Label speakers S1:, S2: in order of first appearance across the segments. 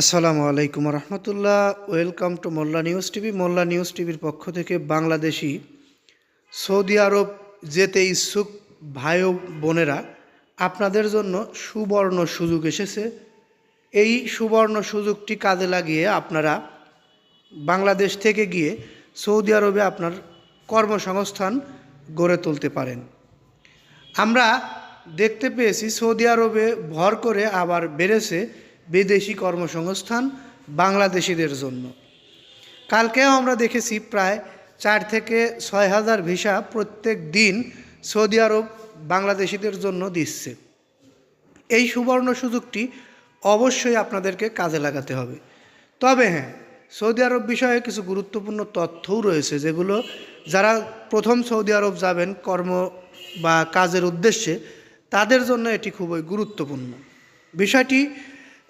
S1: আসসালামু আলাইকুম রহমতুল্লাহ। Welcome to Molla news TV. Molla news টিভির পক্ষ থেকে বাংলাদেশি, সৌদি আরব যেতে ইচ্ছুক ভাই বোনেরা, আপনাদের জন্য সুবর্ণ সুযোগ এসেছে। এই সুবর্ণ সুযোগটি কাজে লাগিয়ে আপনারা বাংলাদেশ থেকে গিয়ে সৌদি আরবে আপনার কর্মসংস্থান গড়ে তুলতে পারেন। আমরা দেখতে পেয়েছি সৌদি আরবে ভর করে আবার বেড়েছে বিদেশি কর্মসংস্থান বাংলাদেশিদের জন্য। কালকেও আমরা দেখেছি প্রায় চার থেকে ছয় হাজার ভিসা প্রত্যেক দিন সৌদি আরব বাংলাদেশিদের জন্য দিচ্ছে। এই সুবর্ণ সুযোগটি অবশ্যই আপনাদেরকে কাজে লাগাতে হবে। তবে হ্যাঁ সৌদি আরব বিষয়ে কিছু গুরুত্বপূর্ণ তথ্যও রয়েছে, যেগুলো যারা প্রথম সৌদি আরব যাবেন কর্ম বা কাজের উদ্দেশ্যে, তাদের জন্য এটি খুবই গুরুত্বপূর্ণ। বিষয়টি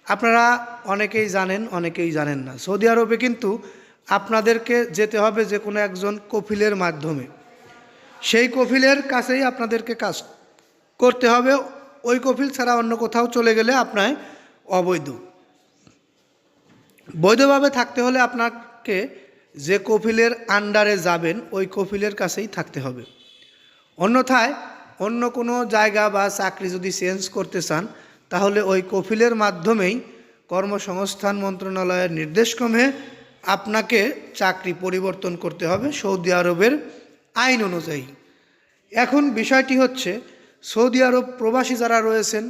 S1: আপনারা অনেকেই জানেন অনেকেই জানেন না। সৌদি আরবে কিন্তু আপনাদেরকে যেতে হবে যে কোনো একজন কফিলের মাধ্যমে। সেই কফিলের কাছেই আপনাদেরকে কাজ করতে হবে। ওই কফিল ছাড়া অন্য কোথাও চলে গেলে আপনার অবৈধ। বৈধভাবে থাকতে হলে আপনাকে যে কফিলের আন্ডারে যাবেন, ওই কফিলের কাছেই থাকতে হবে। অন্যথায় অন্য কোনো জায়গা বা চাকরি যদি চেঞ্জ করতে চান তাহলে ওই কফিলের মাধ্যমেই কর্মসংস্থান মন্ত্রণালয়ের নির্দেশক্রমে আপনাকে চাকরি পরিবর্তন করতে হবে সৌদি আরবের আইন অনুযায়ী। এখন বিষয়টি হচ্ছে, সৌদি আরব প্রবাসী যারা রয়েছেন,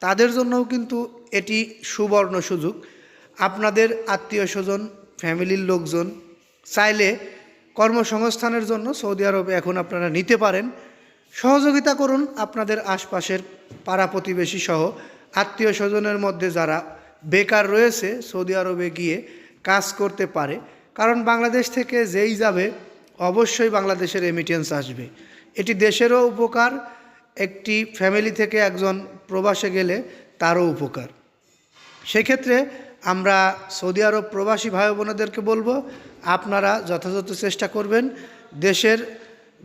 S1: তাদের জন্যও কিন্তু এটি সুবর্ণ সুযোগ। আপনাদের আত্মীয় স্বজন, ফ্যামিলির লোকজন চাইলে কর্মসংস্থানের জন্য সৌদি আরবে এখন আপনারা নিতে পারেন। সহযোগিতা করুন আপনাদের আশপাশের পাড়া প্রতিবেশী সহ। আত্মীয় স্বজনের মধ্যে যারা বেকার রয়েছে সৌদি আরবে গিয়ে কাজ করতে পারে, কারণ বাংলাদেশ থেকে যেই যাবে অবশ্যই বাংলাদেশের রেমিটেন্স আসবে। এটি দেশেরও উপকার, একটি ফ্যামিলি থেকে একজন প্রবাসে গেলে তারও উপকার। সেক্ষেত্রে আমরা সৌদি আরব প্রবাসী ভাই বোনেদেরকে বলব, আপনারা যথাযথ চেষ্টা করবেন দেশের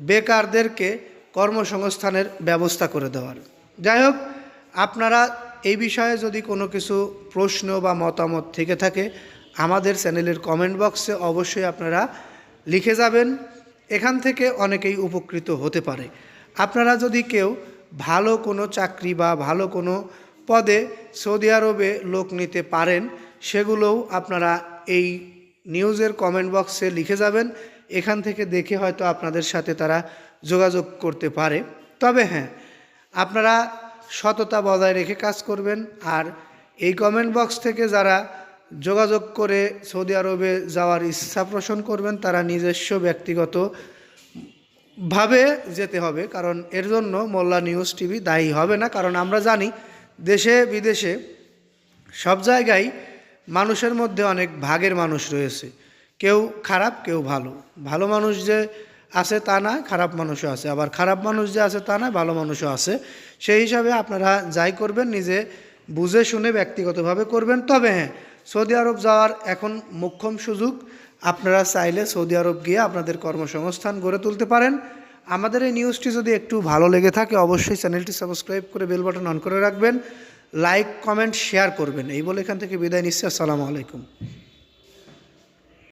S1: বেকারদেরকে কর্মসংস্থানের ব্যবস্থা করে দেওয়ার। যাই হোক, আপনারা এই বিষয়ে যদি কোনো কিছু প্রশ্ন বা মতামত থেকে থাকে, আমাদের চ্যানেলের কমেন্ট বক্সে অবশ্যই আপনারা লিখে যাবেন। এখান থেকে অনেকেই উপকৃত হতে পারে। আপনারা যদি কেউ ভালো কোনো চাকরি বা ভালো কোনো পদে সৌদি আরবে লোক নিতে পারেন, সেগুলোও আপনারা এই নিউজের কমেন্ট বক্সে লিখে যাবেন। এখান থেকে দেখে হয়তো আপনাদের সাথে তারা যোগাযোগ করতে পারে। তবে হ্যাঁ আপনারা সততা বজায় রেখে কাজ করবেন। আর এই কমেন্ট বক্স থেকে যারা যোগাযোগ করে সৌদি আরবে যাওয়ার ইচ্ছা পোষণ করবেন, তারা নিজস্ব ব্যক্তিগত ভাবে যেতে হবে। কারণ এর জন্য মোল্লা নিউজ টিভি দায়ী হবে না। কারণ আমরা জানি দেশে, বিদেশে সব জায়গায় মানুষের মধ্যে অনেক ভাগের মানুষ রয়েছে। কেউ খারাপ, কেউ ভালো। ভালো মানুষ যে আছে তা না, খারাপ মানুষও আছে। আবার খারাপ মানুষ যে আছে তা না, ভালো মানুষও আছে। সেই হিসাবে আপনারা যাই করবেন, নিজে বুঝে শুনে ব্যক্তিগতভাবে করবেন। তবে হ্যাঁ সৌদি আরব যাওয়ার এখন মোক্ষম সুযোগ, আপনারা চাইলে সৌদি আরব গিয়ে আপনাদের কর্মসংস্থান গড়ে তুলতে পারেন। আমাদের এই নিউজটি যদি একটু ভালো লেগে থাকে, অবশ্যই চ্যানেলটি সাবস্ক্রাইব করে বেল বাটন অন করে রাখবেন। লাইক কমেন্ট শেয়ার করবেন। এই বলে এখান থেকে বিদায় নিচ্ছি। আসসালামু আলাইকুম।